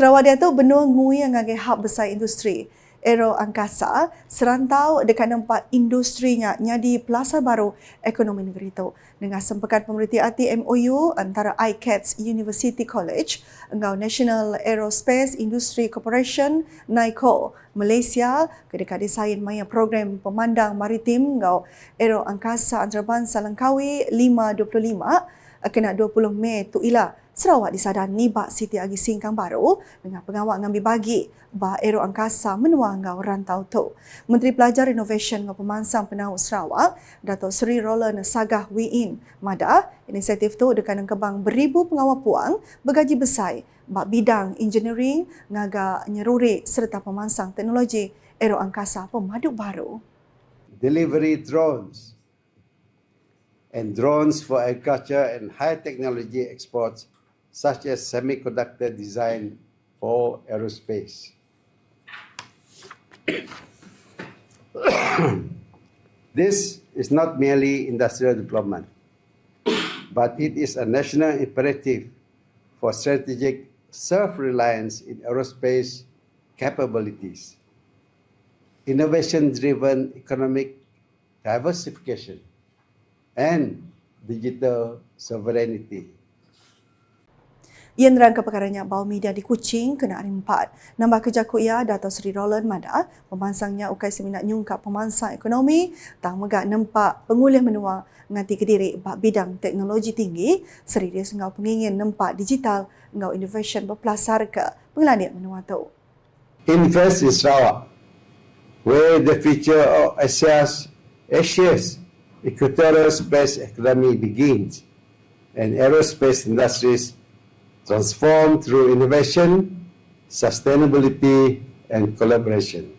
Sarawak dia tu benua ngui yang ngagai hub besar industri. Aero Angkasa serantau dekat nampak industrinya nyadi pelasar baru ekonomi negeri itu. Dengan sempakan pemerintah hati MOU antara ICATS University College, engau National Aerospace Industry Corporation, NICO, Malaysia, kedekat desain maya program pemandang maritim engau Aero Angkasa Antarabangsa Langkawi 525 kena 20 Mei tu ilah Sarawak disadan nibak Siti Agi Singkang baru dengan pengawal ngambil bagi bah aero angkasa menua ngau rantau tu. Menteri Pelajar Innovation ngau pemansang penau Sarawak, Dato' Sri Roland Sagah Wiin Mada, inisiatif tu dekat kebang beribu pengawal puang bergaji besar bak bidang engineering, ngaga nyeruri serta pemansang teknologi aero angkasa pemadu baru. delivery drones and drones for agriculture and high technology exports such as semiconductor design for aerospace. this is not merely industrial development, but it is a national imperative for strategic self-reliance in aerospace capabilities, innovation-driven economic diversification, and digital sovereignty. Ia nerangkan perkaranya bau media di Kuching kena hari empat. Nambah kerja kuya Dato' Sri Roland Mada, pemansangnya ukai seminat nyungkap pemansang ekonomi, tang megak nempak pengulih menua nganti kediri bak bidang teknologi tinggi, seri dia sengau pengingin nempak digital ngau innovation berpelasar ke pengelandik menua tu. Invest in Sarawak, where the future of Asia's, Asia's equatorial space economy begins, and aerospace industries transform through innovation, sustainability, and collaboration.